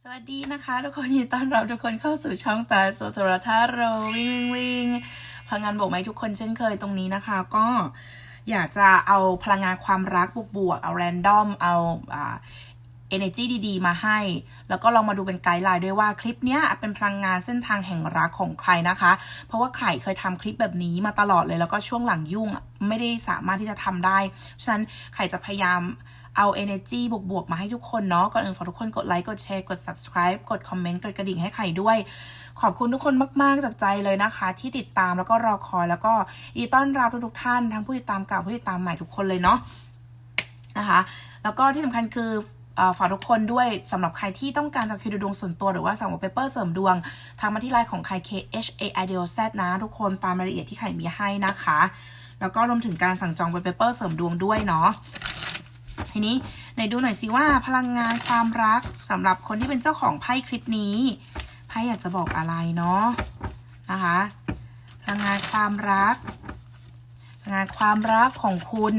สวัสดีนะคะทุกคนยินดีต้อนรับทุกคนเข้าสู่ช่องสายโซโทรทัศน์เรวิ่งวิ่งพลังงานบวกไหมทุกคนเช่นเคยตรงนี้นะคะ ก็อยากจะเอาพลังงานความรักบวกบวกๆเอาแรนดอมเอาอ่า energy ดีๆ มาให้ แล้วก็ลองมาดูเป็นไกด์ไลน์ด้วยว่าคลิปเนี้ยเป็นพลังงานเส้นทางแห่งรักของใครนะคะ เพราะว่าใครเคยทำคลิปแบบนี้มาตลอดเลย แล้วก็ช่วงหลังยุ่งไม่ได้สามารถที่จะทำได้ ฉะนั้นใครจะพยายาม เอา energy บวกๆ มาให้ทุกคนเนาะ ก่อนอื่นฝากทุกคนกดไลค์ กดแชร์ กด subscribe กดคอมเมนต์ กดกระดิ่งให้ใครด้วย ขอบคุณทุกคนมาก ๆ จากใจเลยนะคะ ที่ติดตามแล้วก็รอคอยแล้วก็ยินดีต้อนรับทุกๆท่าน ทั้งผู้ติดตามเก่าผู้ติดตามใหม่ทุกคนเลยเนาะนะคะ แล้วก็ที่สำคัญคือฝากทุกคนด้วยสำหรับใครที่ต้องการจะคิวดูดวงส่วนตัวหรือว่าสั่งวอลเปเปอร์เสริมดวง ทางมาที่ไลน์ของใคร K H A I D O Z นะ ทุกคนตามรายละเอียดที่ใครมีให้นะคะ แล้วก็รวมถึงการสั่งจองวอลเปเปอร์เสริมดวงด้วยเนาะ ทีนี้ไหนดูหน่อยสิว่าพลังงานความรักสำหรับคนที่เป็นเจ้าของไพ่คลิปนี้ไพ่อยากจะบอกอะไรเนาะนะคะพลังงานความรักพลังงานความรักของคุณ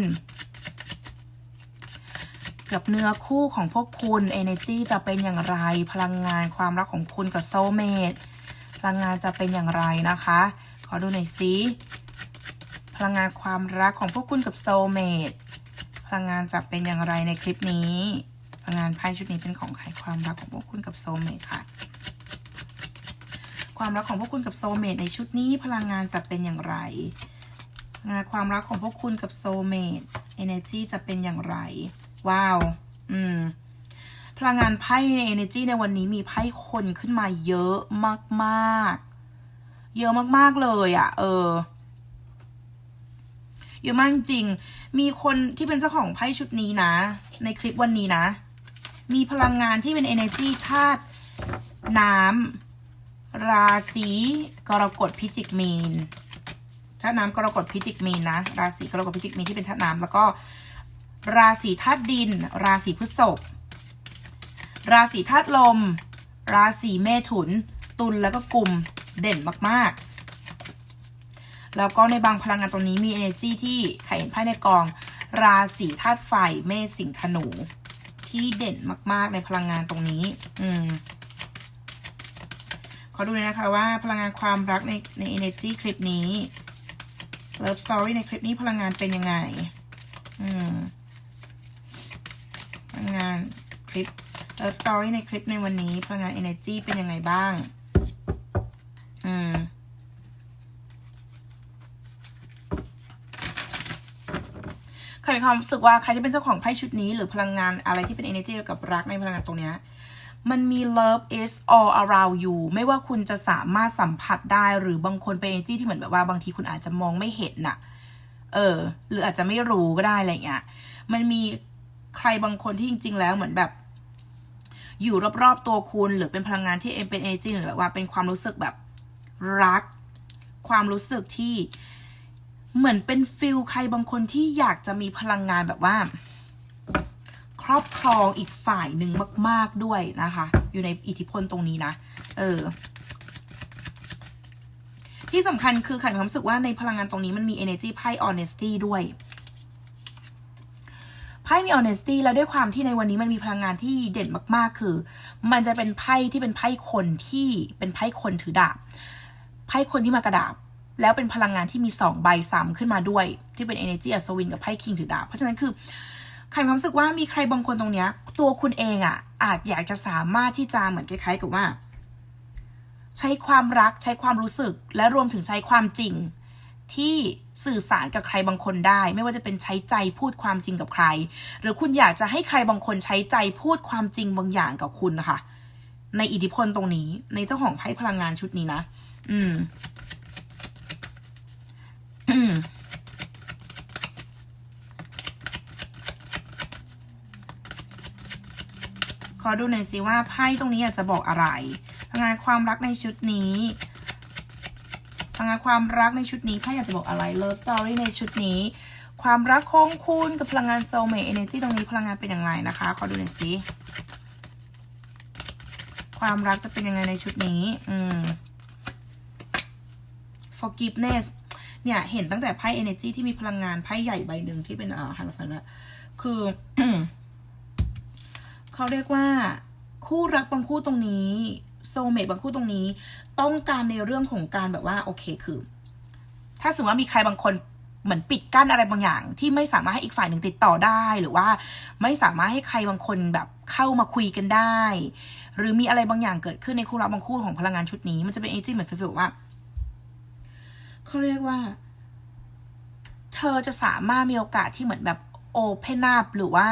กับเนื้อคู่ของพวกคุณ energy จะเป็นอย่างไร พลังงานความรักของคุณกับ soulmate พลังงานจะเป็นอย่างไรนะคะ ขอดูหน่อยสิพลังงานความรักของพวกคุณกับ soulmate พ ลังงานจะเป็นอย่างไรในคลิปนี้ พลังงานไพ่ชุดนี้เป็นของใครความรักของพวกคุณกับ soulmate ค่ะ ความรักของพวกคุณกับ soulmate ในชุดนี้ พลังงานจะเป็นอย่างไรงานความรักของพวกคุณกับ soulmate energy จะเป็นอย่างไร ว้าว อืม พลังงานไพ่ใน energy ในวันนี้มีไพ่คนขึ้นมาเยอะมาก ๆ เยอะมาก ๆ เลยอะ่ะ เออ เยอะมากจริง มีคนที่เป็นเจ้าของไพ่ชุดนี้นะ ในคลิปวันนี้นะ มีพลังงานที่เป็น energy ธาตุน้ำราศีกรกฎพิจิกมีนธาตุน้ำกรกฎพิจิกมีนนะ ราศีกรกฎพิจิกมีนที่เป็นธาตุน้ำแล้วก็ ราศีธาตุดิน ราศีพฤษภราศีธาตุลม ราศีเมถุน ตุลแล้วก็กลุ่มเด่นมากๆ แล้วก็ในบางพลังงานตรงนี้มี energy ที่ใครเห็นไพ่ในกอง ราศีธาตุไฟเมษสิงห์ธนู ที่เด่นมาก ๆ ในพลังงานตรงนี้ อืมขอดูเลยนะคะว่าพลังงานความรักในใน energy คลิปนี้ Love Story ในคลิปนี้พลังงานเป็นยังไง อืมพลังงานคลิป Love Story ในคลิปในวันนี้ พลังงาน Energy เป็นยังไงบ้าง อืม ใคร มีความรู้สึกว่าใครที่เป็นเจ้าของไพ่ชุดนี้ หรือพลังงานอะไรที่เป็น energy เกี่ยวกับรักในพลังงานตรงเนี้ยมันมี love is all around you ไม่ว่าคุณจะสามารถสัมผัสได้หรือบางคนเป็น energy ที่เหมือนแบบว่าบางทีคุณอาจจะมองไม่เห็นน่ะ เออ หรืออาจจะไม่รู้ก็ได้อะไรเงี้ย มันมีใครบางคนที่จริง ๆ แล้วเหมือนแบบ อยู่รอบๆตัวคุณ หรือเป็นพลังงานที่เป็น energy หรือแบบว่าเป็นความรู้สึกแบบรัก ความรู้สึกที่ เหมือนเป็นฟิลใครบางคนที่อยากจะมีพลังงานแบบว่า ครอบครองอีกฝ่ายหนึ่งมาก ๆด้วยนะคะ อยู่ในอิทธิพลตรงนี้นะ เออ ที่สำคัญคือขันมีความรู้สึกว่าในพลังงานตรงนี้มันมี energy ไพ่ honesty ด้วยไพ่มี honesty แล้วด้วยความที่ในวันนี้มันมีพลังงานที่เด่นมากๆ คือ มันจะเป็นไพ่ที่เป็นไพ่คนที่เป็นไพ่คนถือดาบไพ่คนที่มากระดาบ แล้วเป็นพลังงานที่มีสองใบซ้ำขึ้นมาด้วย ที่เป็น energy อัศวินกับไพ่คิงถือดาบเพราะฉะนั้นคือใครมีความรู้สึกว่ามีใครบางคนตรงเนี้ย ตัวคุณเองอะ่ะ อาจอยากจะสามารถที่จะเหมือนคล้ายๆกับว่า ใช้ความรักใช้ความรู้สึก และรวมถึงใช้ความจริง ที่สื่อสารกับใครบางคนได้ ไม่ว่าจะเป็นใช้ใจพูดความจริงกับใคร หรือคุณอยากจะให้ใครบางคนใช้ใจพูดความจริงบางอย่างกับคุณนะคะในอิทธิพลตรงนี้ ในเจ้าของไพ่พลังงานชุดนี้นะ อืม ขอดูหน่อยสิว่าไพ่ตรงนี้อยากจะบอกอะไรพลังงานความรักในชุดนี้พลังงานความรักในชุดนี้ไพ่อยากจะบอกอะไร Love Story ในชุดนี้ ความรักของคุณกับพลังงาน Soulmate Energy ตรงนี้พลังงานเป็นอย่างไรนะคะ ขอดูหน่อยสิความรักจะเป็นยังไงในชุดนี้ อืม forgiveness เนี่ยเห็นตั้งแต่ไพ่ energy ที่มีพลังงานไพ่ใหญ่ใบหนึ่งที่เป็นอ่าฮันฟันละคือเขาเรียกว่า คู่รักบางคู่ตรงนี้โซเมตบางคู่ตรงนี้ ต้องการในเรื่องของการแบบว่า โอเคคือ ถ้าสมมติว่ามีใครบางคนเหมือนปิดกั้นอะไรบางอย่าง ที่ไม่สามารถให้อีกฝ่ายหนึ่งติดต่อได้หรือว่า ไม่สามารถให้ใครบางคนแบบเข้ามาคุยกันได้ หรือมีอะไรบางอย่างเกิดขึ้นในคู่รักบางคู่ของพลังงานชุดนี้ มันจะเป็นเอจิเหมือนฟีลว่า เขาเรียกว่า เธอจะสามารถมีโอกาสที่เหมือนแบบโอเพนอัพหรือว่า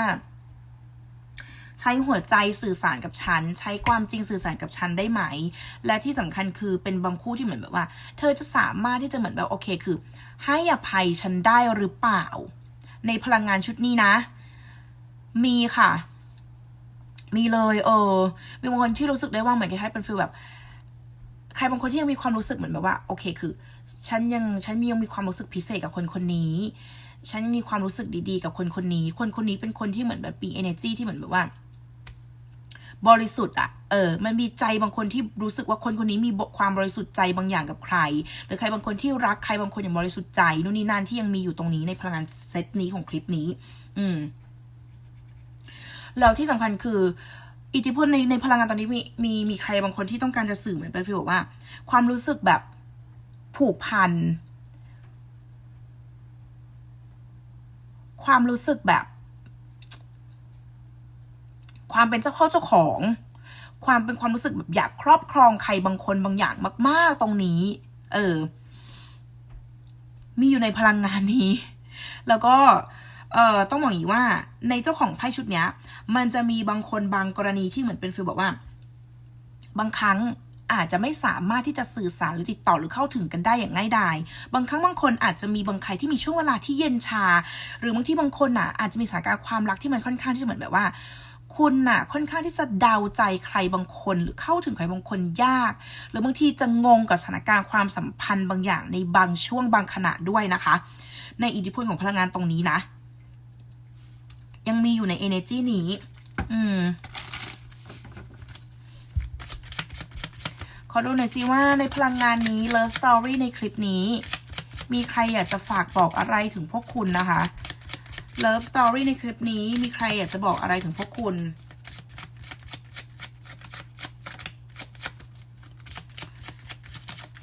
ใช้หัวใจสื่อสารกับฉัน ใช้ความจริงสื่อสารกับฉันได้ไหม และที่สำคัญคือเป็นบางคู่ที่เหมือนแบบว่า เธอจะสามารถที่จะเหมือนแบบโอเคคือ ให้อภัยฉันได้หรือเปล่า ในพลังงานชุดนี้นะ มีค่ะมีเลยเออ มีบางคนที่รู้สึกได้ว่าเหมือนคล้ายๆเป็นฟีลแบบ ใครบางคนที่ยังมีความรู้สึกเหมือนแบบว่า โอเคคือ ฉันยังฉันมียังมีความรู้สึกพิเศษกับคนคนนี้ ฉันยังมีความรู้สึกดีๆ กับคนคนนี้ คนคนนี้เป็นคนที่เหมือนแบบมี energy ที่เหมือนแบบว่า บริสุทธิ์อะเออ มันมีใจบางคนที่รู้สึกว่าคนคนนี้มีความบริสุทธิ์ใจบางอย่างกับใคร หรือใครบางคนที่รักใครบางคนอย่างบริสุทธิ์ใจนู่นนี่นั่นที่ยังมีอยู่ตรงนี้ในพลังงานเซตนี้ของคลิปนี้ อืมแล้วที่สำคัญคือ อิทธิพลในในพลังงานตอนนี้มีมีมีใครบางคนที่ต้องการจะสื่อเหมือนเป็นฟีลแบบว่า ความรู้สึกแบบผูกพัน ความรู้สึกแบบ ความเป็นเจ้าเข้าเจ้าของ ความเป็นความรู้สึกแบบอยากครอบครองใครบางคนบางอย่างมาก ๆ ตรงนี้ เออ มีอยู่ในพลังงานนี้ แล้วก็ เอ่อต้องบอกอย่างนี้ว่าในเจ้าของไพ่ชุดเนี้ย มันจะมีบางคนบางกรณีที่เหมือนเป็นฟีลบอกว่า บางครั้งอาจจะไม่สามารถที่จะสื่อสารหรือติดต่อหรือเข้าถึงกันได้อย่างง่ายดาย บางครั้งบางคนอาจจะมีบางใครที่มีช่วงเวลาที่เย็นชา หรือบางที่บางคนอะอาจจะมีสถานการณ์ความรักที่มันค่อนข้างที่จะเหมือนแบบว่า คุณน่ะค่อนข้างที่จะเดาใจใครบางคนหรือเข้าถึงใครบางคนยาก หรือบางทีจะงงกับสถานการณ์ความสัมพันธ์บางอย่างในบางช่วงบางขณะด้วยนะคะ ในอิทธิพลของพลังงานตรงนี้นะ ยังมีอยู่ใน energy นี้ อืมขอดูหน่อยสิว่าในพลังงานนี้ Love Story ในคลิปนี้ มีใครอยากจะฝากบอกอะไรถึงพวกคุณนะคะ Love Story ในคลิปนี้มีใครอยากจะบอกอะไรถึงพวกคุณ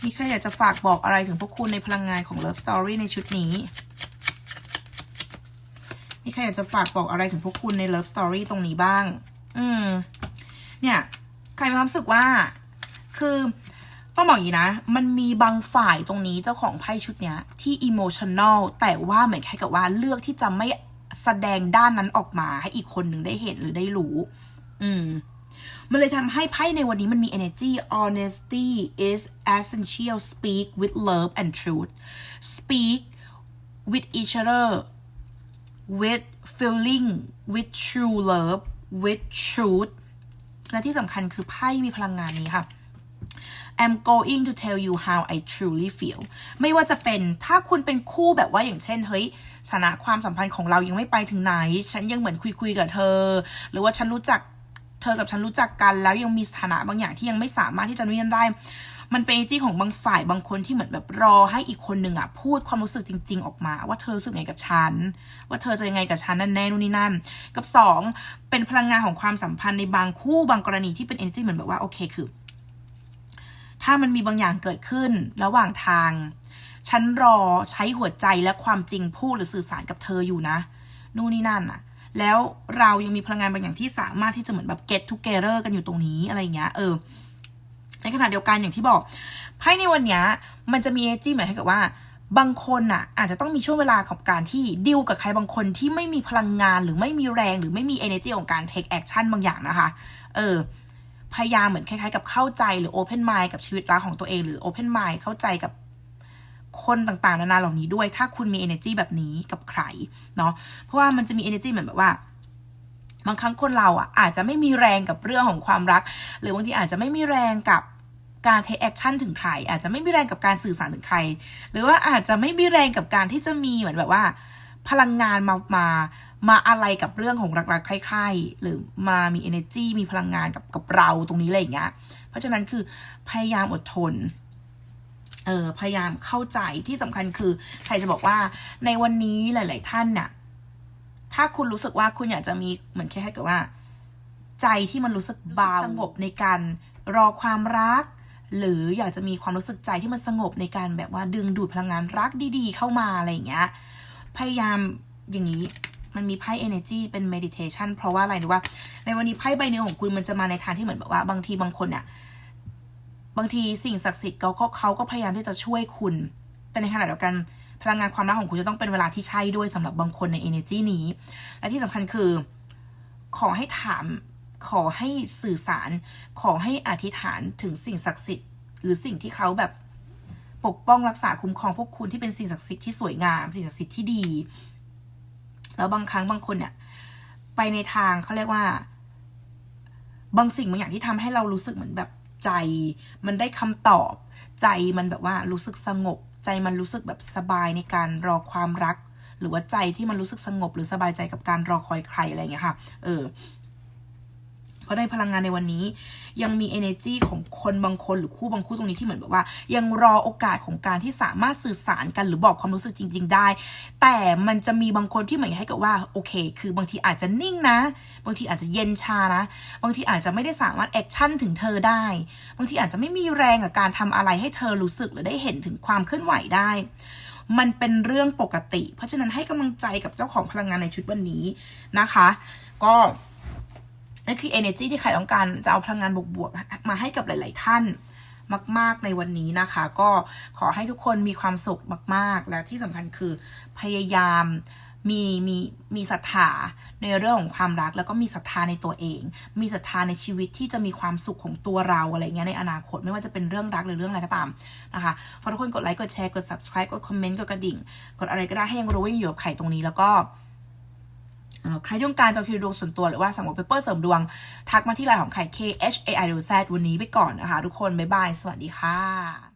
มีใครอยากจะฝากบอกอะไรถึงพวกคุณในพลังงานของ Love Story ในชุดนี้ มีใครอยากจะฝากบอกอะไรถึงพวกคุณใน Love Story ตรงนี้บ้าง อืม เนี่ย ใครมีความรู้สึกว่า คือต้องบอกอย่างนี้นะ มันมีบางฝ่ายตรงนี้เจ้าของไพ่ชุดเนี้ย ที่อิโมชัน a ลแต่ว่าเหมือนคล้ายกับว่าเลือกที่จะไม่แสดงด้านนั้นออกมาให้อีกคนหนึ่งได้เห็นหรือได้รู้ อืม มันเลยทำให้ไพ่ในวันนี้มันมี energy honesty is essential speak with love and truth speak with each other with feeling with true love with truth และที่สำคัญคือไพ่มีพลังงานนี้ค่ะ I'm going to tell you how I truly feel ไม่ว่าจะเป็นถ้าคุณเป็นคู่แบบว่าอย่างเช่น เฮ้ยสถานะความสัมพันธ์ของเรายังไม่ไปถึงไหน ฉันยังเหมือนคุยคุยๆกับเธอ หรือว่าฉันรู้จักเธอกับฉันรู้จักกัน แล้วยังมีสถานะบางอย่างที่ยังไม่สามารถที่จะนุยันได้ มันเป็นจี้ของบางฝ่ายบางคนที่เหมือนแบบรอให้อีกคนหนึ่งอะพูดความรู้สึกจริง ๆ ออกมา ว่าเธอรู้สึกไงกับฉัน ว่าเธอจะยังไงกับฉันนั่นแน่นู่นนี่นั่น กับสองเป็นพลังงานของความสัมพันธ์ในบางคู่บางกรณีที่เป็น energy เหมือนแบบว่าโอเคคือ ถ้ามันมีบางอย่างเกิดขึ้นระหว่างทาง ฉันรอใช้หัวใจและความจริงพูดหรือสื่อสารกับเธออยู่นะนู่นนี่นั่นอะแล้วเรายังมีพลังงานบางอย่างที่สามารถที่จะเหมือนแบบ get together กันอยู่ตรงนี้อะไรเงี้ยเออ ในขณะเดียวกันอย่างที่บอกไพ่ในวันนี้มันจะมีเอจี้หมายให้กับว่า บางคนน่ะอาจจะต้องมีช่วงเวลาของการที่ดิวกับใครบางคนที่ไม่มีพลังงานหรือไม่มีแรงหรือไม่มี energy ของการ take action บางอย่างนะคะ เออพยายามเหมือนคล้ายๆ กับเข้าใจหรือ open mind กับชีวิตรักของตัวเองหรือ open mind เข้าใจกับคนต่างๆ นานาเหล่านี้ด้วย ถ้าคุณมี energy แบบนี้กับใครเนาะเพราะว่ามันจะมี energy เหมือนแบบว่า บางครั้งคนเราอะอาจจะไม่มีแรงกับเรื่องของความรัก หรือบางทีอาจจะไม่มีแรงกับการ take action ถึงใคร อาจจะไม่มีแรงกับการสื่อสารถึงใคร หรือว่าอาจจะไม่มีแรงกับการที่จะมีเหมือนแบบว่า พลังงานมามามาอะไรกับเรื่องของรักๆใคร่ๆหรือมามี energy มีพลังงานกับกับเราตรงนี้อะไรอย่างเงี้ยเพราะฉะนั้นคือพยายามอดทนเออพยายามเข้าใจที่สำคัญคือ ใครจะบอกว่าในวันนี้หลาย ๆ ท่านน่ะ ถ้าคุณรู้สึกว่าคุณอยากจะมีเหมือนแค่ให้กับว่า ใจที่มันรู้สึกเบาสงบในการรอความรัก หรืออยากจะมีความรู้สึกใจที่มันสงบในการแบบว่าดึงดูดพลังงานรักดีๆ เข้ามาอะไรอย่างเงี้ยพยายามอย่างนี้มันมีไพ่ energy เป็น meditation เพราะว่าอะไรรู้ว่า ในวันนี้ไพ่ใบหนึ่งของคุณมันจะมาในทางที่เหมือนแบบว่า บางทีบางคนเนี่ยบางทีสิ่งศักดิ์สิทธิ์เขาก็เขาก็พยายามที่จะช่วยคุณ แต่ในขณะเดียวกัน พลังงานความรักของคุณจะต้องเป็นเวลาที่ใช่ด้วยสำหรับบางคนใน energy นี้ และที่สำคัญคือ ขอให้ถาม ขอให้สื่อสาร ขอให้อธิษฐานถึงสิ่งศักดิ์สิทธิ์ หรือสิ่งที่เขาแบบปกป้องรักษาคุ้มครองพวกคุณที่เป็นสิ่งศักดิ์สิทธิ์ที่สวยงาม สิ่งศักดิ์สิทธิ์ที่ดี แล้วบางครั้งบางคนเนี่ยไปในทางเขาเรียกว่า บางสิ่งบางอย่างที่ทำให้เรารู้สึกเหมือนแบบใจ มันได้คำตอบ ใจมันแบบว่ารู้สึกสงบ ใจมันรู้สึกแบบสบายในการรอความรัก หรือว่าใจที่มันรู้สึกสงบหรือสบายใจกับการรอคอยใครอะไรอย่างเงี้ยค่ะ เออ พราะในพลังงานในวันนี้ ยังมี energy ของคนบางคนหรือคู่บางคู่ตรงนี้ที่เหมือนแบบว่า ยังรอโอกาสของการที่สามารถสื่อสารกันหรือบอกความรู้สึกจริง ๆ ได้ แต่มันจะมีบางคนที่เหมือนให้กับว่าโอเค คือบางทีอาจจะนิ่งนะ บางทีอาจจะเย็นชานะ บางทีอาจจะไม่ได้สามารถแอคชั่นถึงเธอได้ บางทีอาจจะไม่มีแรงกับการทำอะไรให้เธอรู้สึกหรือได้เห็นถึงความเคลื่อนไหวได้มันเป็นเรื่องปกติ เพราะฉะนั้นให้กำลังใจกับเจ้าของพลังงานในชุดวันนี้นะคะ ก็ นั่นคือ energy ที่ใครต้องการจะเอาพลังงานบวกๆมาให้กับหลาย ๆ ท่านมาก ๆ ในวันนี้นะคะ ก็ขอให้ทุกคนมีความสุขมาก ๆ และที่สำคัญคือพยายามมีมีมีศรัทธาในเรื่องของความรัก แล้วก็มีศรัทธาในตัวเอง มีศรัทธาในชีวิตที่จะมีความสุขของตัวเราอะไรเงี้ยในอนาคตไม่ว่าจะเป็นเรื่องรักหรือเรื่องอะไรก็ตามนะคะฝากทุกคนกดไลค์กดแชร์กด subscribe กดคอมเมนต์กดกระดิ่ง กดอะไรก็ได้ให้ยังรู้ว่ายังอยู่กับไข่ตรงนี้แล้วก็ ใครต้องการจะคิวดวงส่วนตัวหรือว่าสั่งวอลเปเปอร์เสริมดวง ทักมาที่ไลน์ของไข่ K H A I D Z วันนี้ไปก่อนนะคะทุกคน บ๊ายบาย สวัสดีค่ะ